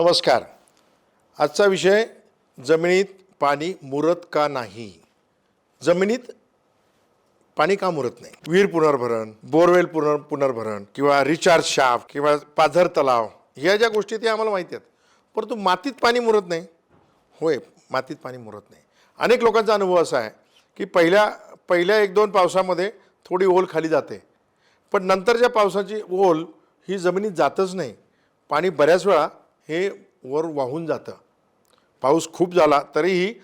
नमस्कार. आजचा विषय जमिनीत पाणी मुरत का नाही? जमिनीत पाणी का मुरत नाही? विहीर पुनर्भरण बोरवेल पुनर् पुनर्भरण किंवा रिचार्ज शाफ्ट किंवा पाझर तलाव ह्या ज्या गोष्टी त्या आम्हाला माहिती आहेत. परंतु मातीत पाणी मुरत नाही? होय मातीत पाणी मुरत नाही. अनेक लोकांचा अनुभव असा आहे की पहिल्या पहिल्या एक दोन पावसामध्ये थोडी ओल खाली जाते. पण नंतरच्या पावसाची ओल ही जमिनीत जातच नाही. पाणी बऱ्याच वेळा हे वर वाहून जातं. पाऊस खूप झाला तरीही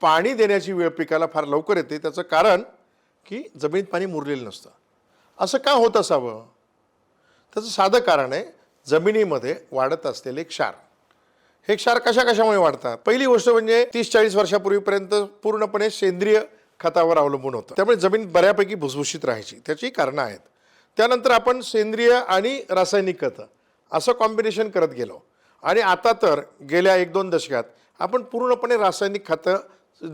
पाणी देण्याची वेळ पिकाला फार लवकर येते. त्याचं कारण की जमिनीत पाणी मुरलेलं नसतं. असं का होत असावं? त्याचं साधं कारण आहे जमिनीमध्ये वाढत असलेले क्षार. हे क्षार कशा कशामुळे वाढतात? पहिली गोष्ट म्हणजे तीस चाळीस वर्षापूर्वीपर्यंत पूर्णपणे सेंद्रिय खतावर अवलंबून होतं. त्यामुळे जमीन बऱ्यापैकी भुसभुशीत राहायची. त्याची कारणं आहेत. त्यानंतर आपण सेंद्रिय आणि रासायनिक खतं असं कॉम्बिनेशन करत गेलो. आणि आता तर गेल्या एक दोन दशकात आपण पूर्णपणे रासायनिक खतं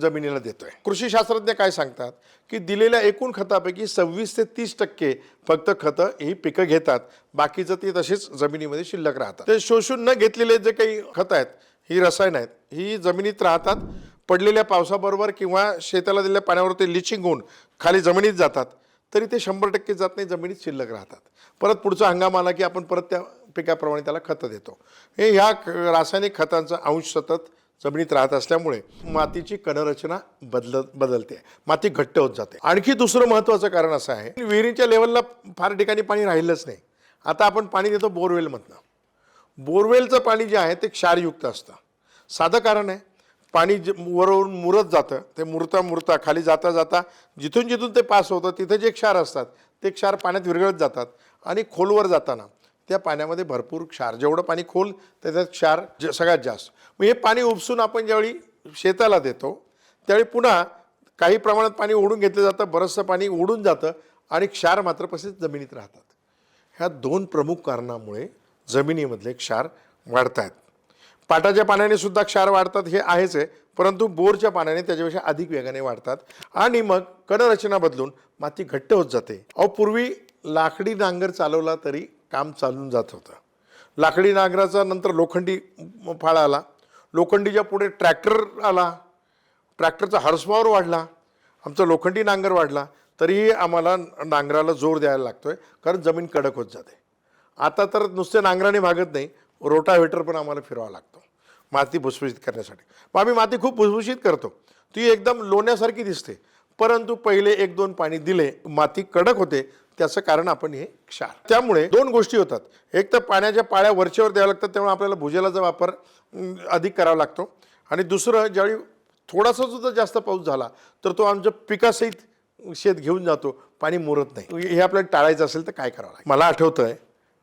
जमिनीला देतोय. कृषी शास्त्रज्ञ काय सांगतात? की दिलेल्या एकूण खतापैकी सव्वीस ते तीस टक्के फक्त खतं ही पिकं घेतात. बाकीचं ती तशीच जमिनीमध्ये शिल्लक राहतात. ते शोषून न घेतलेले जे काही खतं आहेत ही रसायनं आहेत ही जमिनीत राहतात पडलेल्या पावसाबरोबर किंवा शेताला दिलेल्या पाण्यावर ते लिचिंग होऊन खाली जमिनीत जातात तरी ते शंभर टक्के जात नाही जमिनीत शिल्लक राहतात. परत पुढचा हंगाम आला की आपण परत त्या पिकाप्रमाणे त्याला खतं देतो. हे ह्या रासायनिक खतांचा अंश सतत जमिनीत राहत असल्यामुळे मातीची कणरचना बदलत बदलते. माती घट्ट होत जाते. आणखी दुसरं महत्त्वाचं कारण असं आहे विहिरीच्या लेवलला फार ठिकाणी पाणी राहिलंच नाही. आता आपण पाणी देतो बोरवेलमधनं. बोरवेलचं पाणी जे आहे ते क्षारयुक्त असतं. साधं कारण आहे पाणी जे वरवरून मुरत जातं ते मुरता मुरता खाली जाता जाता जिथून जिथून ते पास होतं तिथे जे क्षार असतात ते क्षार पाण्यात विरघळत जातात आणि खोलवर जाताना त्या पाण्यामध्ये भरपूर क्षार. जेवढं पाणी खोल त्याच्यात क्षार ज सगळ्यात जास्त. मग हे पाणी उपसून आपण ज्यावेळी शेताला देतो त्यावेळी पुन्हा काही प्रमाणात पाणी ओढून घेतलं जातं बरंचसं पाणी ओढून जातं आणि क्षार मात्र तसेच जमिनीत राहतात. ह्या दोन प्रमुख कारणामुळे जमिनीमधले क्षार वाढत आहेत पाटाच्या पाण्याने सुद्धा क्षार वाढतात हे आहेच आहे परंतु बोरच्या पाण्याने त्याच्यापेक्षा अधिक वेगाने वाढतात. आणि मग कणरचना बदलून माती घट्ट होत जाते. अहो पूर्वी लाकडी नांगर चालवला तरी काम चालून जात होतं. लाकडी नांगराचा नंतर लोखंडी फाळा आला. लोखंडीच्या पुढे ट्रॅक्टर आला. ट्रॅक्टरचा हॉर्सपॉवर वाढला. आमचा लोखंडी नांगर वाढला. तरीही आम्हाला नांगराला जोर द्यायला लागतो आहे कारण जमीन कडक होत जाते. आता तर नुसते नांगराने भागत नाही रोटाव्हेटर पण आम्हाला फिरवा लागतो माती भुसभुशीत करण्यासाठी. मग आम्ही माती खूप भुसभुशीत करतो. ती एकदम लोण्यासारखी दिसते. परंतु पहिले एक दोन पाणी दिले माती कडक होते त्याचं कारण आपण हे क्षार. त्यामुळे दोन गोष्टी होतात. एक तर पाण्याच्या पाळ्या वरच्यावर द्याव्या लागतात त्यामुळे आपल्याला भुजेलाचा वापर अधिक करावा लागतो. आणि दुसरं ज्यावेळी थोडासा सुद्धा जास्त पाऊस झाला तर तो आमच्या पिकासहित शेत घेऊन जातो. पाणी मुरत नाही. हे आपल्याला टाळायचं असेल तर काय करावं लागेल? मला आठवतं आहे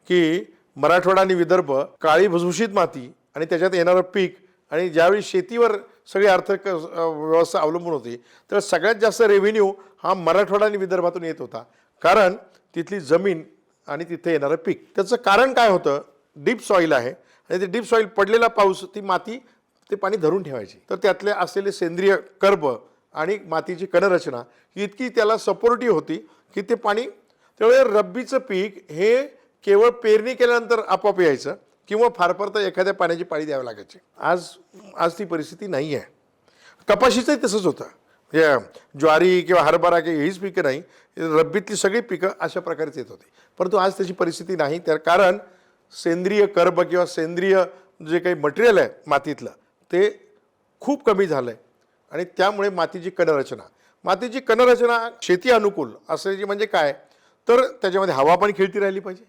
की मराठवाडा आणि विदर्भ काळी भुसभुशीत माती आणि त्याच्यात येणारं पीक आणि ज्यावेळी शेतीवर सगळी आर्थिक व्यवस्था अवलंबून होती तर सगळ्यात जास्त रेव्हेन्यू हा मराठवाडा आणि विदर्भातून येत होता. कारण तिथली जमीन आणि तिथे येणारं पीक. त्याचं कारण काय होतं? डीप सॉईल आहे. आणि ते डीप सॉईल पडलेला पाऊस ती माती ते पाणी धरून ठेवायची. तर त्यातले असलेले सेंद्रिय कर्ब आणि मातीची कणरचना ही इतकी त्याला सपोर्टिव्ह होती की ते पाणी त्यामुळे रब्बीचं पीक हे केवळ पेरणी केल्यानंतर आपोआप यायचं किंवा फार फार तर एखाद्या पाण्याची पाळी द्यावी लागायची. आज आज ती परिस्थिती नाही आहे कपाशीचंही तसंच होतं. हे ज्वारी किंवा हरभरा किंवा हीच पिकं नाही रब्बीतली सगळी पिकं अशा प्रकारेच येत होती. परंतु आज त्याची परिस्थिती नाही. त्या कारण सेंद्रिय कर्ब किंवा सेंद्रिय जे काही मटेरियल आहे मातीतलं ते खूप कमी झालं आहे आणि त्यामुळे मातीची कणरचना मातीची कणरचना शेती अनुकूल असं जे म्हणजे काय? तर त्याच्यामध्ये हवा पण खेळती राहिली पाहिजे.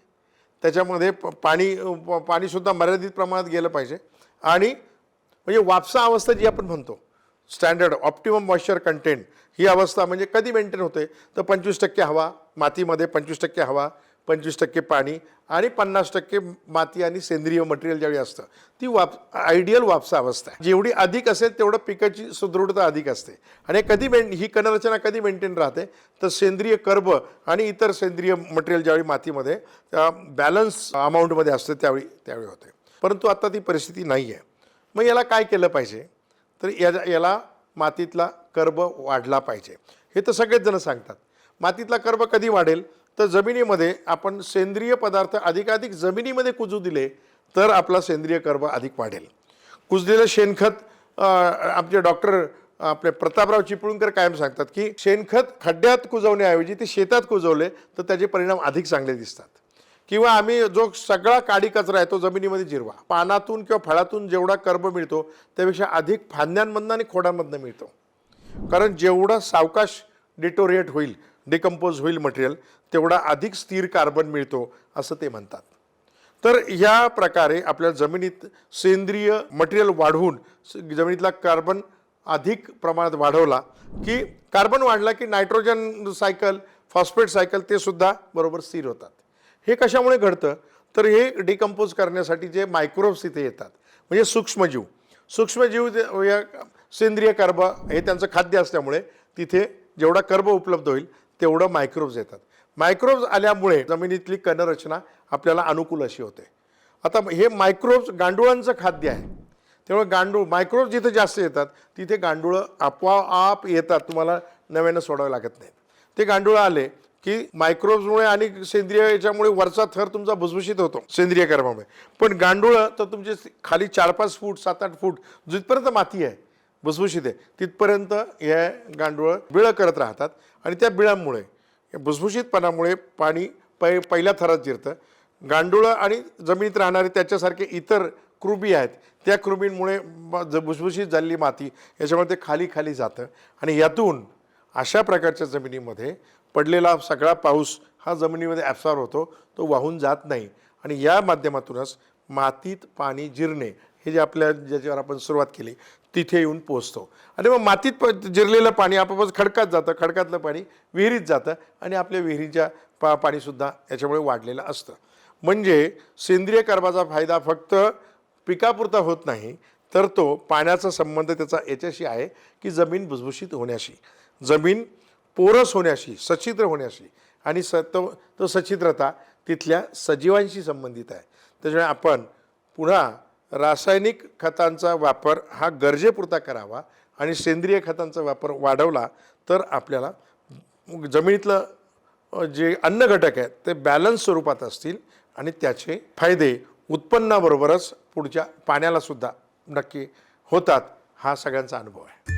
त्याच्यामध्ये प- पाणी प- पाणीसुद्धा मर्यादित प्रमाणात गेलं पाहिजे. आणि म्हणजे वापसा अवस्था जी आपण म्हणतो स्टँडर्ड ऑप्टिमम मॉइश्चर कंटेंट ही अवस्था म्हणजे कधी मेंटेन होते? तर पंचवीस टक्के हवा मातीमध्ये पंचवीस टक्के हवा पंचवीस टक्के पाणी आणि पन्नास टक्के माती आणि सेंद्रिय मटेरियल ज्यावेळी असतं. ती वाप आयडियल वापसा अवस्था आहे. जेवढी अधिक असेल तेवढं पिकाची सुदृढता अधिक असते. आणि कधी मेन ही कणरचना कधी मेंटेन राहते? तर सेंद्रिय कर्ब आणि इतर सेंद्रिय मटेरियल ज्यावेळी मातीमध्ये बॅलन्स अमाऊंटमध्ये असते त्यावेळी त्यावेळी होते. परंतु आता ती परिस्थिती नाही आहे मग याला काय केलं पाहिजे? तर या याला मातीतला कर्ब वाढला पाहिजे. हे तर सगळेच जण सांगतात. मातीतला कर्ब कधी वाढेल? तर जमिनीमध्ये आपण सेंद्रिय पदार्थ अधिकाधिक जमिनीमध्ये कुजू दिले तर आपला सेंद्रिय कर्ब अधिक वाढेल. कुजलेलं शेणखत आमचे डॉक्टर आपले प्रतापराव चिपळूणकर कायम सांगतात की शेणखत खड्ड्यात कुजवण्याऐवजी ते शेतात कुजवले तर त्याचे परिणाम अधिक चांगले दिसतात. किंवा आम्ही जो सगळा काडी कचरा आहे तो जमिनीमध्ये जिरवा. पानातून किंवा फळातून जेवढा कर्ब मिळतो त्यापेक्षा अधिक फांद्यांमधनं आणि खोडांमधनं मिळतो. कारण जेवढा सावकाश डिटोरिएट होईल डिकम्पोज होईल मटेरियल तेवढा अधिक स्थिर कार्बन मिळतो असं ते म्हणतात. तर ह्या प्रकारे आपल्या जमिनीत सेंद्रिय मटेरियल वाढवून जमिनीतला कार्बन अधिक प्रमाणात वाढवला की कार्बन वाढला की नायट्रोजन सायकल फॉस्फेट सायकल ते सुद्धा बरोबर स्थिर होतात. हे कशामुळे घडतं? तर हे डिकम्पोज करण्यासाठी जे मायक्रोब्स इथे येतात म्हणजे सूक्ष्मजीव. सूक्ष्मजीव या सेंद्रिय कर्ब हे त्यांचं खाद्य असल्यामुळे तिथे जेवढा कर्ब उपलब्ध होईल तेवढं मायक्रोब्स येतात. मायक्रोब्स आल्यामुळे जमिनीतली कणरचना आपल्याला अनुकूल अशी होते. आता हे मायक्रोब्स गांडुळांचं खाद्य आहे. त्यामुळे गांडूळ मायक्रोब्स जिथे जास्त येतात तिथे गांडूळं आपोआप येतात. तुम्हाला नव्यानं सोडावे लागत नाहीत. ते गांडूळ आले की मायक्रोब्समुळे आणि सेंद्रिय याच्यामुळे वरचा थर तुमचा भुसभुशीत होतो सेंद्रिय कर्मामुळे. पण गांडूळं तर तुमचे खाली चार पाच फूट सात आठ फूट जिथपर्यंत माती आहे भुसभुशीत आहे तिथपर्यंत हे गांडूळ बिळं करत राहतात. आणि त्या बिळांमुळे भुसभुशीतपणामुळे पाणी पै पहिल्या थरात जिरतं. गांडुळं आणि जमिनीत राहणारे त्याच्यासारखे इतर कृबी आहेत त्या कृबींमुळे ज- भुसभुशीत झालेली माती याच्यामुळे ते खाली खाली जातं. आणि यातून अशा प्रकारच्या जमिनीमध्ये पडलेला सगळा पाऊस हा जमिनीमध्ये ॲब्सॉर्ब होतो तो वाहून जात नाही. आणि या माध्यमातूनच मातीत पाणी जिरणे हे जे आपल्या ज्याच्यावर आपण सुरुवात केली तिथे येऊन पोचतो आणि मग मातीत प जिरलेलं पाणी आपोआपच खडकात जातं खडकातलं पाणी विहिरीत जातं आणि आपल्या विहिरीच्या पा पाणीसुद्धा याच्यामुळे वाढलेलं असतं. म्हणजे सेंद्रिय कर्माचा फायदा फक्त पिकापुरता होत नाही तर तो पाण्याचा संबंध त्याचा याच्याशी आहे की जमीन भुसभुशीत होण्याशी. जमीन पोरस होण्याशी सचित्र होण्याशी आणि स तो तो सच्छिद्रता तिथल्या सजीवांशी संबंधित आहे. त्याच्यामुळे आपण पुन्हा रासायनिक खतांचा वापर हा गरजेपुरता करावा आणि सेंद्रिय खतांचा वापर वाढवला तर आपल्याला जमिनीतलं जे अन्न घटक आहेत ते बॅलन्स स्वरूपात असतील आणि त्याचे फायदे उत्पन्नाबरोबरच पुढच्या पाण्यालासुद्धा नक्की होतात हा सगळ्यांचा अनुभव आहे.